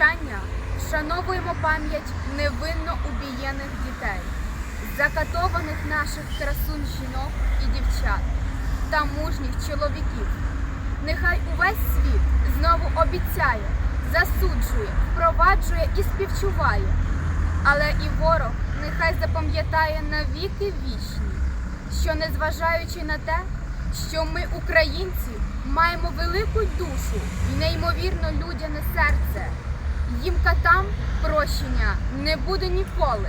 мовчання вшановуємо пам'ять невинно убієних дітей, закатованих наших красунь жінок і дівчат та мужніх чоловіків. Нехай увесь світ знову обіцяє, засуджує, впроваджує і співчуває. Але і ворог нехай запам'ятає навіки вічні, що незважаючи на те, що ми, українці, маємо велику душу і неймовірно людяне серце, їм катам прощення не буде ніколи.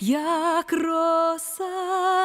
як роса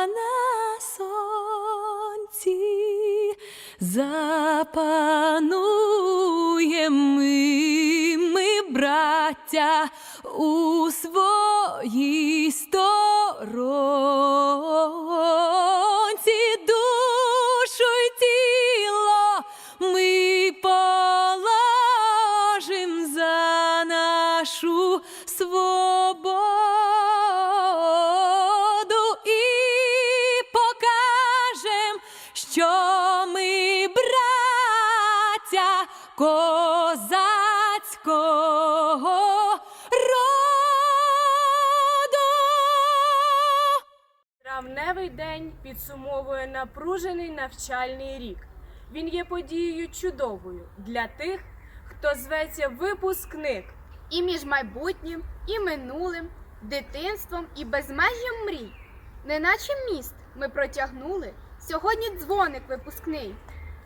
підсумовує напружений навчальний рік. Він є подією чудовою для тих, хто зветься випускник. І між майбутнім, і минулим, дитинством і безмежжям мрій. Неначе міст ми протягнули. Сьогодні дзвоник випускний.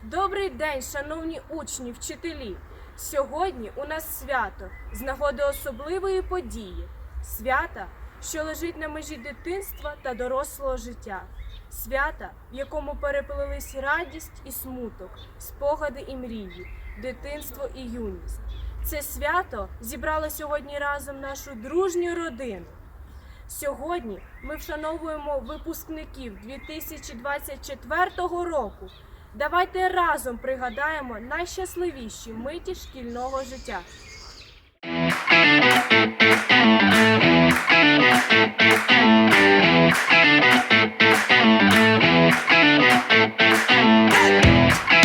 Добрий день, шановні учні, вчителі. Сьогодні у нас свято з нагоди особливої події. Свята, що лежить на межі дитинства та дорослого життя свята, в якому переплелись радість і смуток, спогади і мрії, дитинство і юність. Це свято зібрало сьогодні разом нашу дружню родину. Сьогодні ми вшановуємо випускників 2024 року. Давайте разом пригадаємо найщасливіші миті шкільного життя. Thank you. Thank you.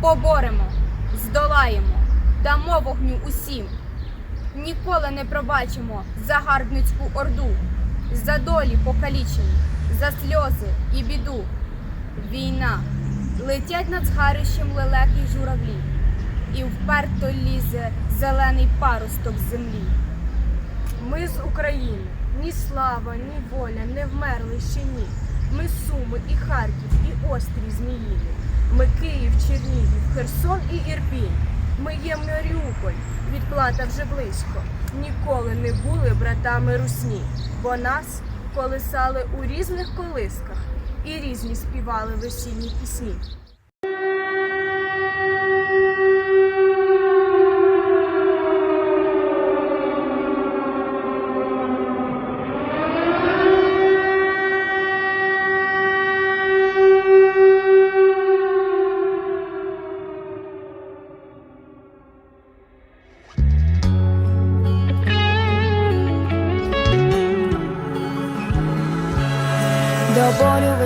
Поборемо, здолаємо, дамо вогню усім. Ніколи не пробачимо загарбницьку орду, за долі покалічені, за сльози і біду. Війна летять над згарищем лелеки журавлі, і вперто лізе зелений паросток землі. Ми з України, ні слава, ні воля не вмерли ще ні. Ми Суми і Харків, і острів Зміїний. Ми Київ, Чернігів, Херсон і Ірпінь. Ми є Маріуполь, відплата вже близько. Ніколи не були братами русні, бо нас колисали у різних колисках і різні співали весільні пісні.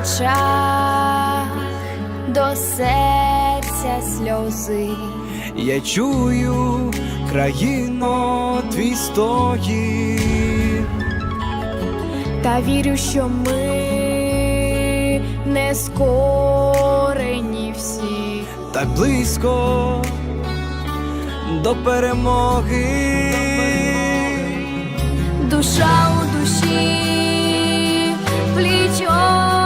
Очах, до серця сльози. Я чую країно твій стогін, Та вірю, що ми не скорені всі. так близько до перемоги. Душа у душі, пліч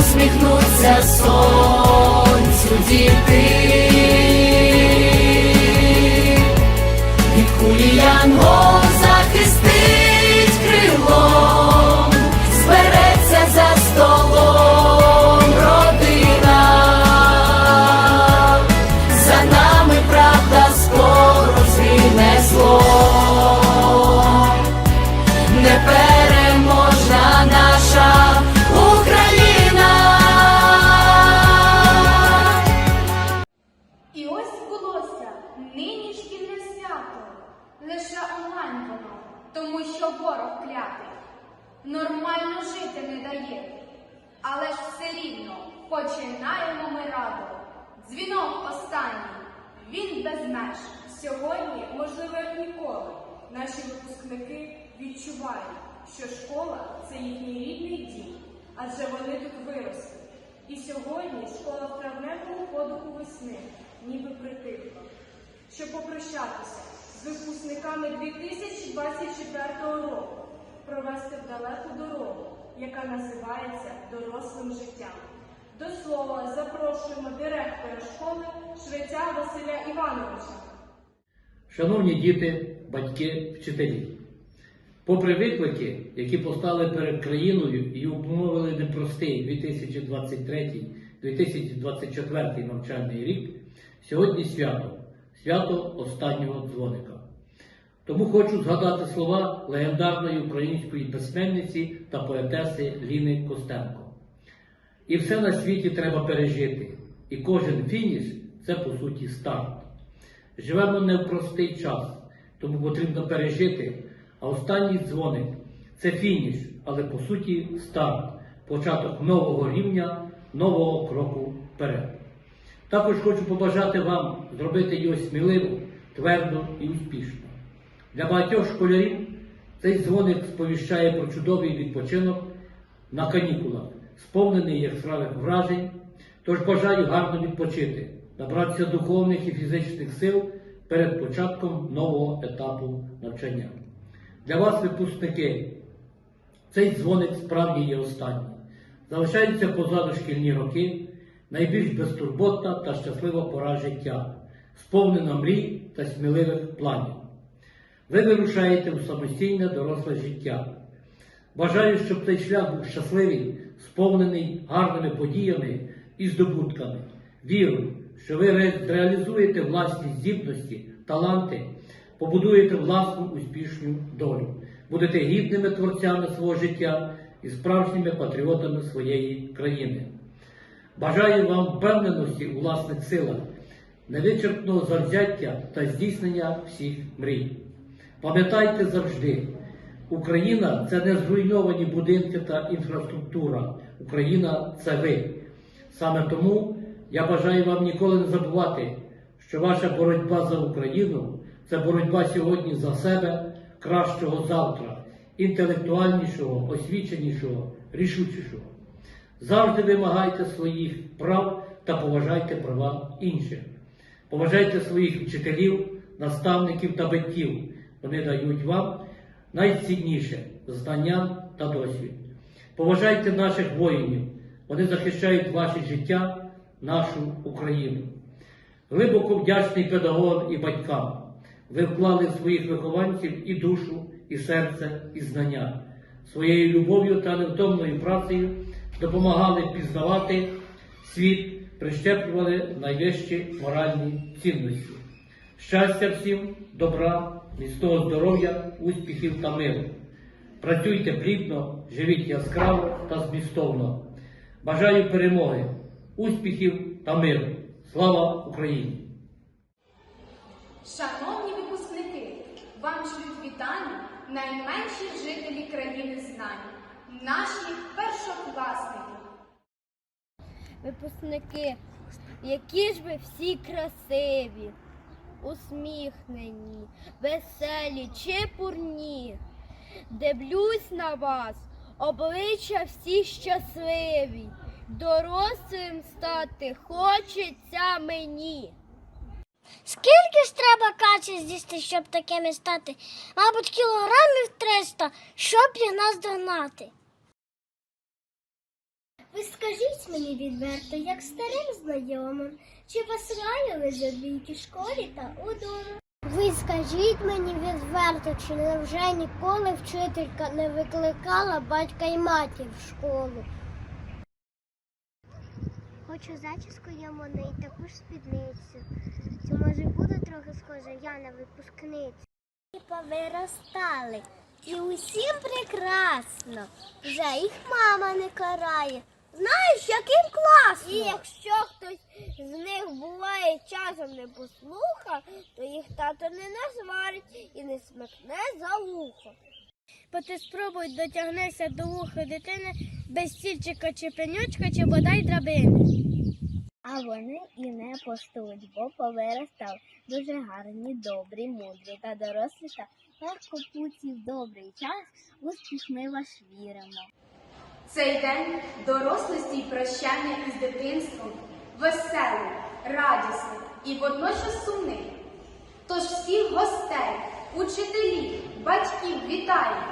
усміхнуться сонцю діти. Від кулі янгол починаємо ми радо. Дзвінок останній, він без меж. Сьогодні, можливо, як ніколи, наші випускники відчувають, що школа це їхній рідний дім, адже вони тут виросли. І сьогодні школа в травневому подуху весни ніби притихла. Щоб попрощатися з випускниками 2024 року, провести в далеку дорогу, яка називається дорослим життям. До слова запрошуємо директора школи Швеця Василя Івановича. Шановні діти, батьки, вчителі, попри виклики, які постали перед країною і обумовили непростий 2023-2024 навчальний рік, сьогодні свято, свято останнього дзвоника. Тому хочу згадати слова легендарної української письменниці та поетеси Ліни Костенко. І все на світі треба пережити, і кожен фініш це по суті старт. Живемо не в простий час, тому потрібно пережити. А останній дзвоник це фініш, але по суті старт, початок нового рівня, нового кроку вперед. Також хочу побажати вам зробити його сміливо, твердо і успішно. Для багатьох школярів цей дзвоник сповіщає про чудовий відпочинок на канікулах, сповнений яскравих вражень. Тож бажаю гарно відпочити, набратися духовних і фізичних сил перед початком нового етапу навчання. Для вас, випускники, цей дзвоник справді є останній. Залишаються позаду шкільні роки, найбільш безтурботна та щаслива пора життя, сповнена мрій та сміливих планів. Ви вирушаєте у самостійне доросле життя. Бажаю, щоб цей шлях був щасливий, сповнений гарними подіями і здобутками. Вірю, що ви реалізуєте власні здібності, таланти, побудуєте власну успішну долю, будете гідними творцями свого життя і справжніми патріотами своєї країни. Бажаю вам впевненості у власних силах, невичерпного завзяття та здійснення всіх мрій. Пам'ятайте завжди, Україна це не зруйновані будинки та інфраструктура. Україна це ви. Саме тому я бажаю вам ніколи не забувати, що ваша боротьба за Україну це боротьба сьогодні за себе, кращого завтра, інтелектуальнішого, освіченішого, рішучішого. Завжди вимагайте своїх прав та поважайте права інших. Поважайте своїх вчителів, наставників та батьків. Вони дають вам найцінніше знання та досвід. Поважайте наших воїнів. Вони захищають ваше життя, нашу Україну. Глибоко вдячний педагогам і батькам. Ви вклали в своїх вихованців і душу, і серце, і знання. Своєю любов'ю та невтомною працею допомагали пізнавати світ, прищеплювали найвищі моральні цінності. Щастя всім, добра, міцного здоров'я, успіхів та миру. Працюйте плідно, живіть яскраво та змістовно. Бажаю перемоги, успіхів та миру. Слава Україні! Шановні випускники, вам шлють вітання найменші жителі країни знань, наші першокласники. Випускники, які ж ви всі красиві, усміхнені, веселі, чепурні. Дивлюсь на вас, обличчя всі щасливі. Дорослим стати хочеться мені. Скільки ж треба качі з'їсти, щоб такими стати? Мабуть, кілограмів 300, щоб їх наздогнати. Ви скажіть мені відверто, як старим знайомим, чи вас лаяли за двійки в школі та удома? Ви скажіть мені відверто, чи невже ніколи вчителька не викликала батька й матір в школу? Хочу зачіску йому і таку ж спідницю. Чи може буду трохи схожа я на випускницю? І повиростали. І усім прекрасно. Вже їх мама не карає. Знаєш, яким класно. І якщо хтось з них буває часом не послуха, то їх тато не насварить і не смикне за вухо. Бо ти спробуй дотягнешся до вуха дитини без стільчика чи пенючка, чи бодай драбини. А вони і не постуть, бо повиростав дуже гарні, добрі, мудрі та дорослі та легко путі в добрий час, успіх ми ваш віримо. Цей день дорослості й прощання із дитинством веселий, радісний і водночас сумний. Тож всіх гостей, учителів, батьків вітаємо,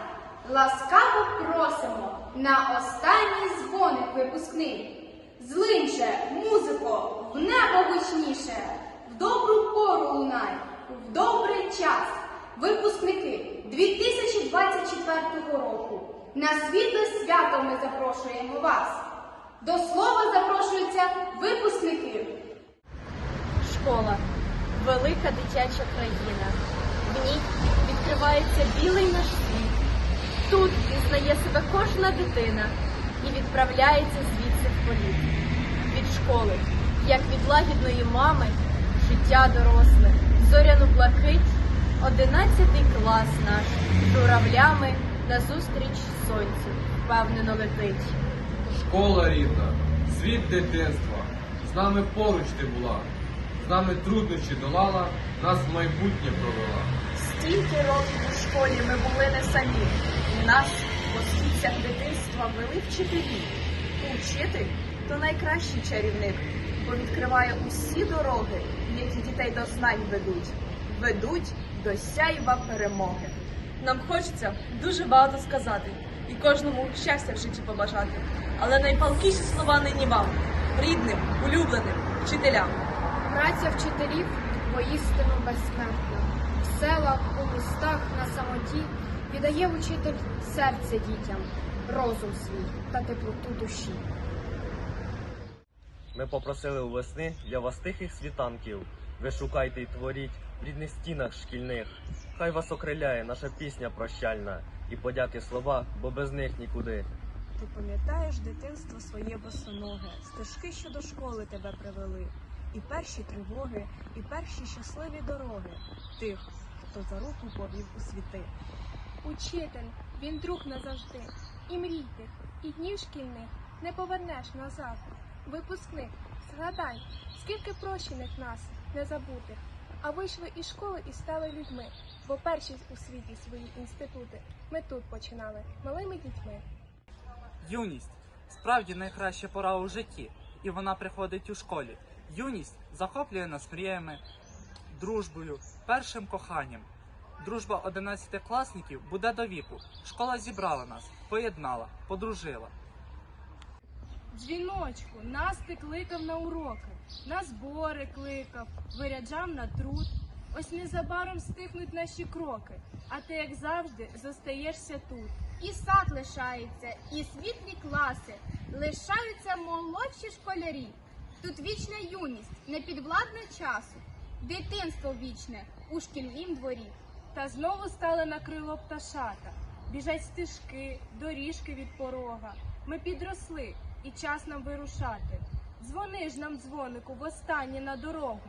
ласкаво просимо на останній дзвоник випускний. Злинче, музико, в небо гучніше, в добру пору лунай, в добрий час. Випускники 2024 року. На світле свято ми запрошуємо вас. До слова запрошуються випускники. Школа велика дитяча країна. В ній відкривається білий наш світ. Тут пізнає себе кожна дитина і відправляється звідси в політ. Від школи, як від лагідної мами, життя доросле, зоряну блакить, одинадцятий клас наш журавлями назустріч сонцю впевнено летить. Школа рідна, світ дитинства, з нами поруч ти була, з нами труднощі долала, нас в майбутнє провела. Стільки років у школі ми були не самі. У Нас по східцях дитинства вели вчителі. Учитель то найкращий чарівник, бо відкриває усі дороги, які дітей до знань ведуть, ведуть до сяйва перемоги. Нам хочеться дуже багато сказати, і кожному щастя в житті побажати. Але найпалкіші слова нині вам, рідним, улюбленим, вчителям. Праця вчителів воістину безсмертна. В селах, у містах, на самоті віддає учитель серце дітям, розум свій та теплоту душі. Ми попросили у весни для вас тихих світанків. Ви шукайте й творіть в рідних стінах шкільних. Хай вас окриляє наша пісня прощальна і подяки слова, бо без них нікуди. Ти пам'ятаєш дитинство своє босоноге, стежки, що до школи тебе привели, і перші тривоги, і перші щасливі дороги тих, хто за руку повів у світи. Учитель, він друг назавжди. І мрій тих, і днів шкільних не повернеш назад. Випускник, згадай, скільки прощених нас не забутих, а вийшли із школи і стали людьми, бо перші у світі свої інститути ми тут починали малими дітьми. Юність справді найкраща пора у житті, і вона приходить у школі. Юність захоплює нас мріями, дружбою, першим коханням. Дружба одинадцятикласників буде до віку. Школа зібрала нас, поєднала, подружила. Дзвіночку, нас ти кликав на уроки, на збори кликав, виряджав на труд. Ось незабаром стихнуть наші кроки, а ти, як завжди, зостаєшся тут. І сад лишається, і світлі класи, лишаються молодші школярі. Тут вічна юність, непідвладна часу, дитинство вічне у шкільнім дворі. Та знову стали на крило пташата. Біжать стежки, доріжки від порога. Ми підросли, і час нам вирушати. Дзвони ж нам, дзвонику, востаннє на дорогу.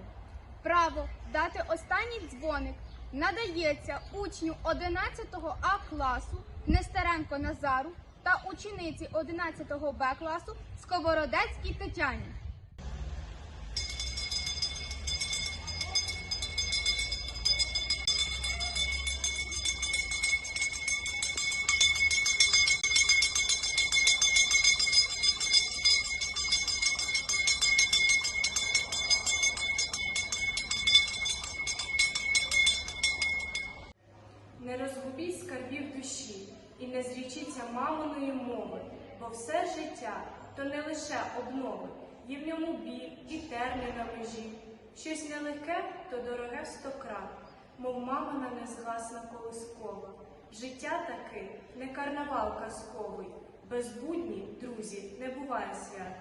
Право дати останній дзвоник надається учню 11 А класу Нестеренко Назару та учениці 11 Б класу Сковородецькій Тетяні. Щось нелегке, то дороге сто крат, мов мамина незгасна колискова. Життя таки не карнавал казковий, без будні, друзі, не буває свят.